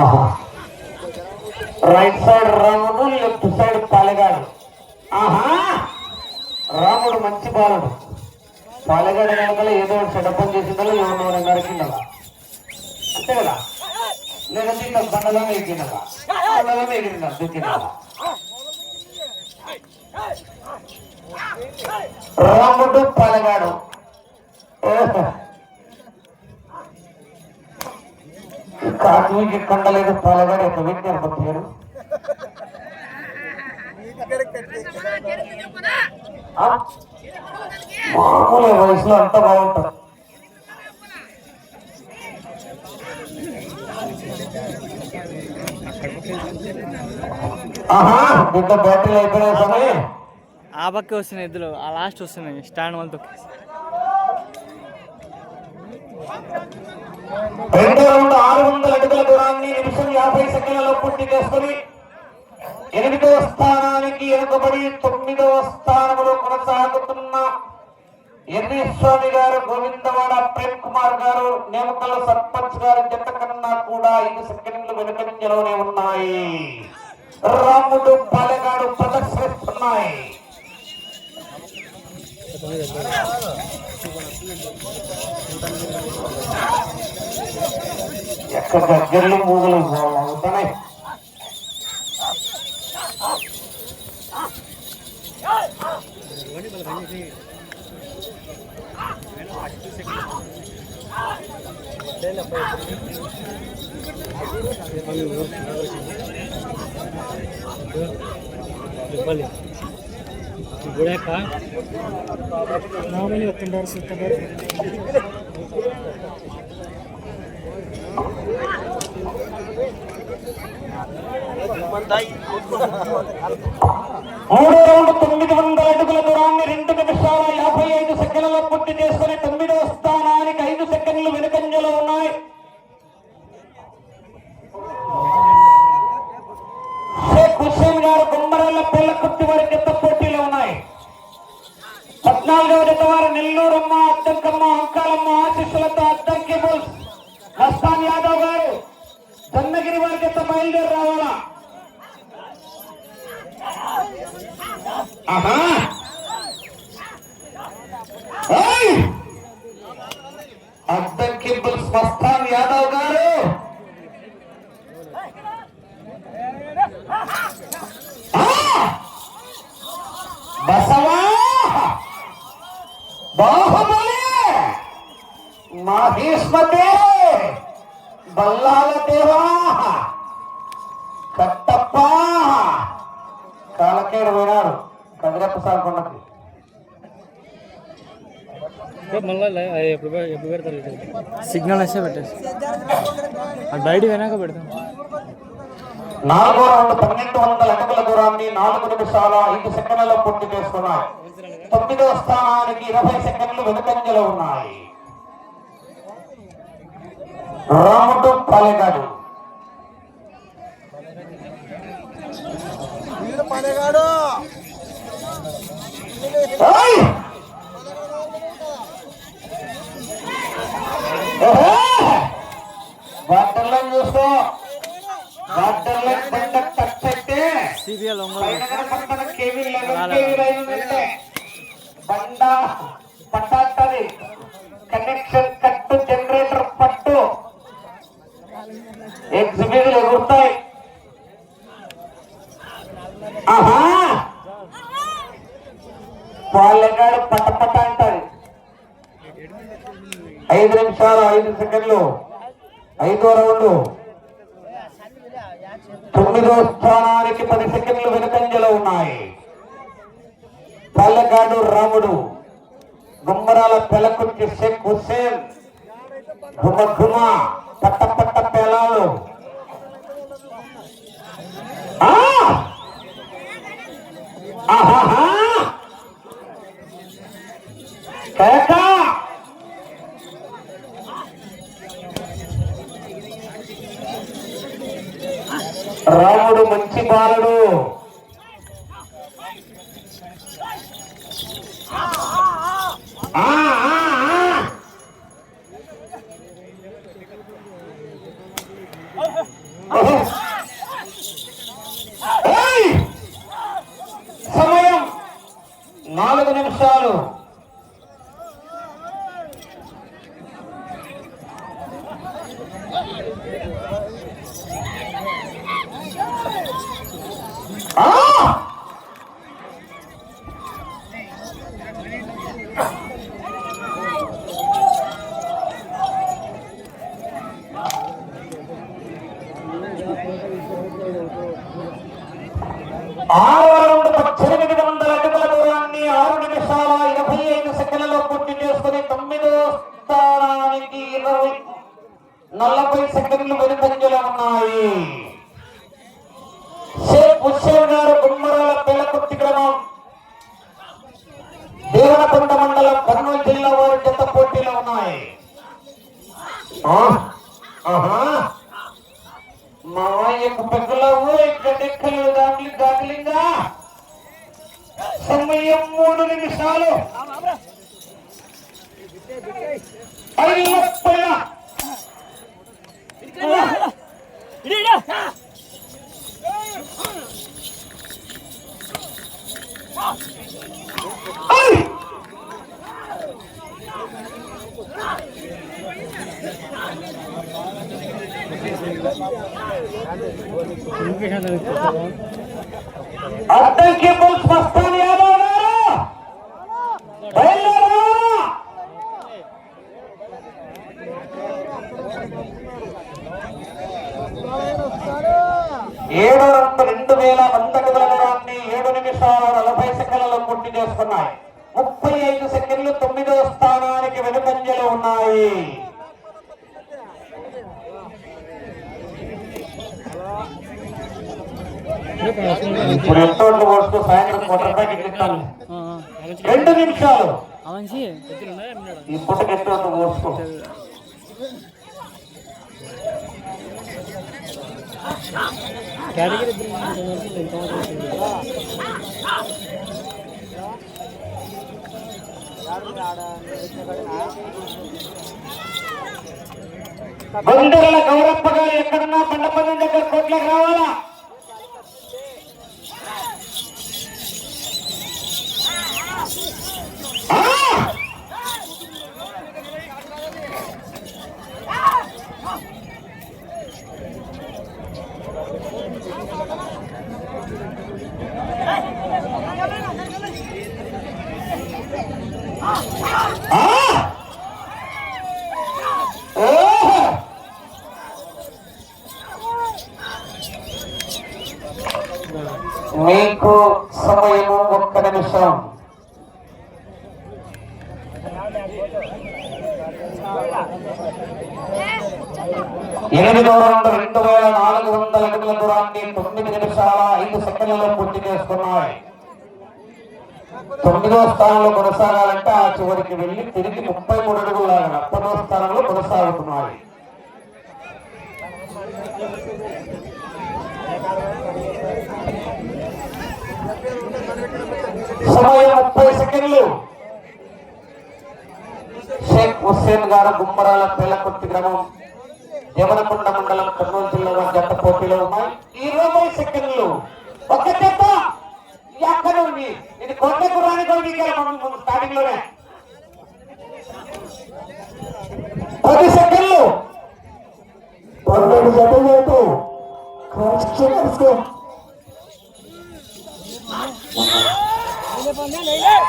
ఆహా. Right side Ramudu left side పాలెగాడు. ఆహా! రాముడు మంచి బాలుడు. పాలెగాడు వెనకాల ఏదో ఒకటి సెటప్పం చేసిందో ఎవరినో నరికిండగా అంతే కదా? లేదంటే ఇంకా బండలో ఎగిరినగా బండలో ఎగిరిన దుక్కినగా రాముడు పాలెగాడు. ఓహో కాకి కొండలేదు పాలగాడు ఒక వ్యక్తి పట్టారు మామూలు వయసులో అంత బాగుంటారు ఆహా బిడ్డ బ్యాటరీ అయిపోయిన సమయం ఆ పక్క వస్తున్నాయి ఇద్దరు ఆ లాస్ట్ వస్తున్నాయి స్టాండ్ వాళ్ళు తొక్కేసి. రెండో రౌండ్ ఆరు వందల అడుగుల దూరాన్ని నిమిషం యాభై సెకండ్లలో పూర్తి చేసుకుని ఎనిమిదవ స్థానానికి వెనుకబడి తొమ్మిదవ స్థానంలో కొనసాగుతున్న స్వామి గారు గోవిందవాడ ప్రేమ్ కుమార్ గారు నేమకల్ల సర్పంచ్ గారి జత కన్నా కూడా ఐదు సెకండ్లు వెనుకంజలోనే ఉన్నాయి. రాముడు పాలెగాడు ప్రదర్శిస్తున్నాయి ఎక్కడ దగ్గరలో మూగలు అవుతున్నాయి ఇవ్వాలి గుడాక మామూలు వస్తుంటారు మూడో రౌండ్ తొమ్మిది వందల అడుగుల దూరాన్ని రెండు నిమిషాల యాభై ఐదు సెకండ్లలో పూర్తి చేసుకుని తొమ్మిదవ స్థానానికి ఐదు సెకండ్లు వెనుకంజలో ఉన్నాయి. షేక్ హుస్సేన్ గారు గుమ్మరాల పిల్ల కుట్టి వారి చెత్త పోటీలో ఉన్నాయి. పద్నాలుగవ జత వారు నెల్లూరమ్మ అద్దంకమ్మ అంకాలమ్మ ఆశీస్సులతో అద్దంకి బుల్స్ మస్తాన్ యాదవ్ గారు స్పందగిరి వారికి చెత్త బయలుదేరి రావాలా ఆహా ఏయ్! స్వస్థాన్ యాదవ్ గారు! బసవా! బాహుబలి! మహేష్మతే! బల్లాల దేవా! కట్టప్ప కాలకేడు పోయినారు కదిరప్ప సాగుకున్నది సిగ్నల్ వస్తే పెట్టేసి. అది బయట వెనాక పెడతాం. నాలుగో రౌండ్ పన్నెండు వందల అడుగుల దూరాన్ని నాలుగు నిమిషాల ఐదు సెకండ్లలో పూర్తి చేసుకున్నాయి తొమ్మిదో స్థానానికి ఇరవై సెకండ్లు వెనుకంజలో ఉన్నాయి. రాముడు పాలెగాడు! ఓహో! బట్టలను చూసుకో బట్టలను లైన్ ఉందంటే బండ పట్టాటది కనెక్షన్ కట్టు జనరేటర్ పట్టు ఎగ్జిబిట్లు ఎగురుతాయి ఆహా! పాలెగాడు పట్ట పట్ట ఐదు నిమిషాలు ఐదు సెకండ్లు. ఐదో రౌండ్. తొమ్మిదో స్థానానికి పది సెకండ్లు వెనుకంజలో ఉన్నాయి. పల్లెగాడు రాముడు. గుమ్మరాల పెలకుర్తి షేక్ హుస్సేన్. గుమ గుమ పట్ట పట్ట పేలాలు ఆ! రాముడు మంచి బాలుడు. 好 了 ఆరవ రౌండ్ పద్దెనిమిది వందల అడుగుల దూరాన్ని ఆరు నిమిషాల ఇరవై ఐదు సెకండ్లలో పూర్తి చేసుకుని తొమ్మిదో స్థానానికి ఇరవై నలభై సెకండ్లు వెనుకంజలో ఉన్నాయి. షేక్ హుస్సేన్ గారు గుమ్మరాల పిల్లకుర్తి గ్రామం దేవనకొండ మండలం కర్నూలు జిల్లా వారి. జత పోటీలో ఉన్నాయి మా యొక్క సమయం మూడు నిమిషాలు ఐదు ముప్పై ఐ! అడ్డంకి బుల్స్ మస్తాన్ యాదవ్ గారు బయలుదేరా ఏడు రెండు రెండు వేల వంద అడుగుల దూరాన్ని ఏడు నిమిషాల నలభై సెకండ్లలో పూర్తి చేసుకున్నాయి. ముప్పై ఐదు సెకండ్లు తొమ్మిదో స్థానానికి వెనుకంజలు ఉన్నాయి. ఇప్పుడు ఎంతో సాయంత్రం కోట రూపాయలకి ఇస్తాను రెండు నిమిషాలు. ఎంతో బంధువుల గౌరప్ప గారు ఎక్కడున్నా పండపల్లి దగ్గర కోట్లకు రావాలా? మీకు సమయము ఒక్క నిమిషం. ఎనిమిదో రౌండ్ రెండు వేల నాలుగు వందల అడుగుల దూరాన్ని తొమ్మిది నిమిషాల ఐదు సెకండ్లలో పూర్తి చేసుకున్నాయి. తొమ్మిదో స్థానంలో కొనసాగాలంటే ఆ చివరికి వెళ్ళి తిరిగి ముప్పై మూడు అడుగులు లాగా పదో స్థానంలో కొనసాగుతున్నాయి. సమయం ముప్పై సెకండ్లు. షేక్ హుస్సేన్ గారు గుమ్మరాల పిల్లకుర్తి గ్రామం దేవనకొండ మండలం కర్నూలు జిల్లాలో వారి జత పోటీలో ఉన్నాయి. ఇరవై సెకండ్లు. ఒక జత ఎక్కడ ఉంది? ఇది కొండ గురాని స్టార్టింగ్లోనే. పది సెకండ్లు. పన్నెండు జతలు લઈ લે